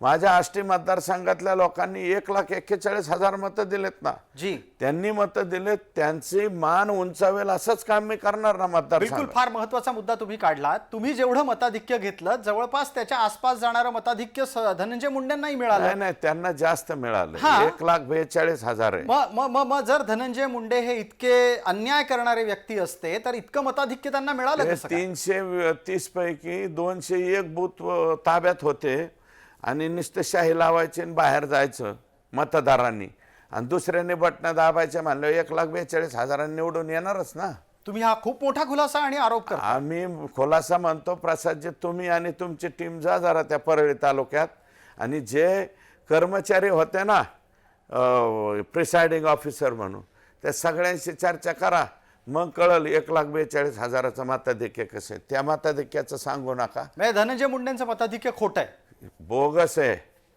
माझ्या आष्टी मतदारसंघातल्या लोकांनी एक लाख एक्केचाळीस हजार मतं दिलेत ना. जी. त्यांनी मतं दिलेत त्यांचे मान उंचावेल असंच काम मी करणार ना बिलकुल मतदारसंघ फार महत्त्वाचा मुद्दा तुम्ही काढला. तुम्ही जेवढं मताधिक्य घेतलं जवळपास त्याच्या आसपास जाणारं मताधिक्य धनंजय मुंडेंनाही मिळालं. नाही नाही त्यांना जास्त मिळालं. एक लाख बेचाळीस हजार आहे. मग जर धनंजय मुंडे हे इतके अन्याय करणारे व्यक्ती असते तर इतकं मताधिक्य त्यांना मिळालं? तीनशे तीस पैकी दोनशे एक बूथ ताब्यात होते. आणि नुसतं शाही लावायचे आणि बाहेर जायचं मतदारांनी. आणि दुसऱ्याने बटणं दाबायचे म्हणलं एक लाख बेचाळीस हजारांनी निवडून येणारच ना. तुम्ही हा खूप मोठा खुलासा आणि आरोप करा आम्ही खुलासा म्हणतो प्रसादजी तुम्ही आणि तुमची टीम जा जरा त्या परळी तालुक्यात. आणि जे कर्मचारी होते ना प्रिसाइडिंग ऑफिसर म्हणून त्या सगळ्यांशी चर्चा करा. मग कळल एक लाख बेचाळीस हजाराचं मताधिक्य कसं आहे. त्या मताधिक्याचं सांगू नका. म्हणजे धनंजय मुंडेंचं मताधिक्य खोटं आहे. बोगस आहे